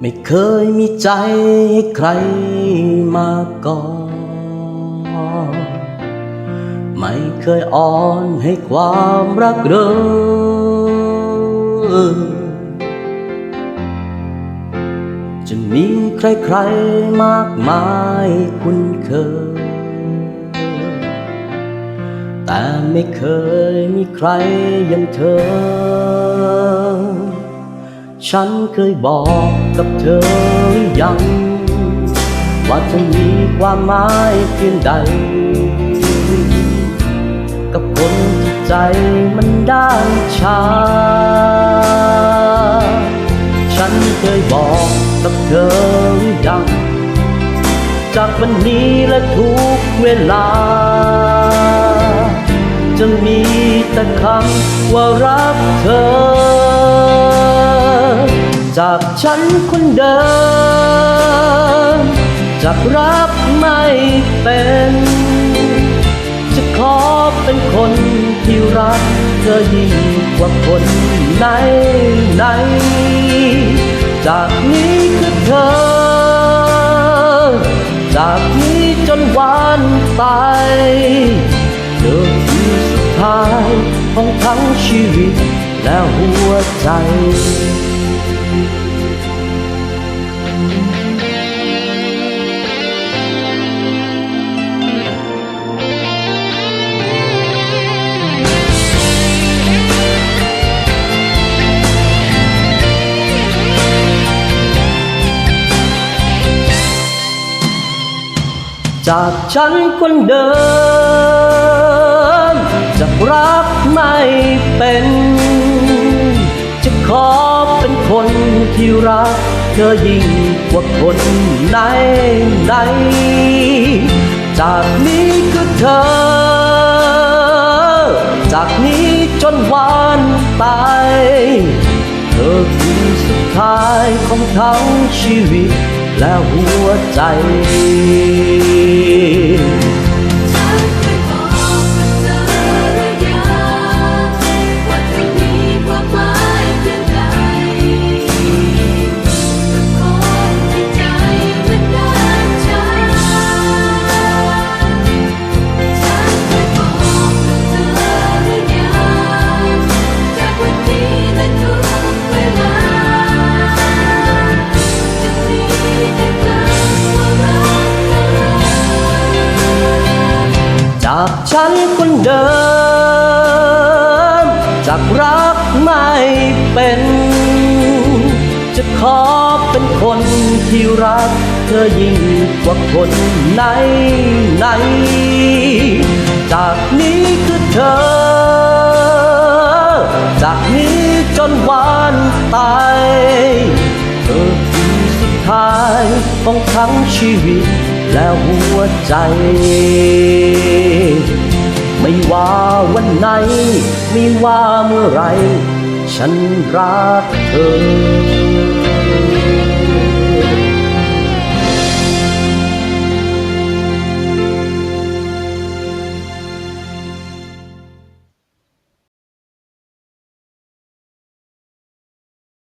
ไม่เคยมีใจให้ใครมาก่อน ไม่เคยอ่อนให้ความรักเลยจะมีใครๆมากมายคุ้นเคย แต่ไม่เคยมีใครอย่างเธอ ฉันเคยบอกกับเธอหรือยัง ว่าจะมีความหมายเพียงใด กับคนที่ใจมันด้านชา ฉันเคยบอกกับเธอหรือยัง จากวันนี้และทุกเวลา จะมีแต่คำว่ารักเธอ จากฉันคนเดิมจากรักไม่เป็น จะขอเป็นคนที่รักเธอยิ่งกว่าคนไหนไหน จากนี้คือเธอ จากนี้จนวันตายเธอคือสุดท้ายของทั้งชีวิตและหัวใจ จากฉันคนเดิมจากรักไม่เป็น จะขอเป็นคนที่รัก เธอยิ่งกว่าคนไหนไหนจากนี้คือเธอ จากนี้จนวันตายเธอคือสุดท้ายของทั้งชีวิต และหัวใจ จากฉันคนเดิม จากรักไม่เป็น จะขอเป็นคนที่รัก เธอยิ่งกว่าคนไหนไหน จากนี้คือเธอ จากนี้จนวันตายเธอคือสุดท้ายของทั้งชีวิต และหัวใจ ไม่ว่าวันไหน ไม่ว่าเมื่อไร ฉันรักเธอ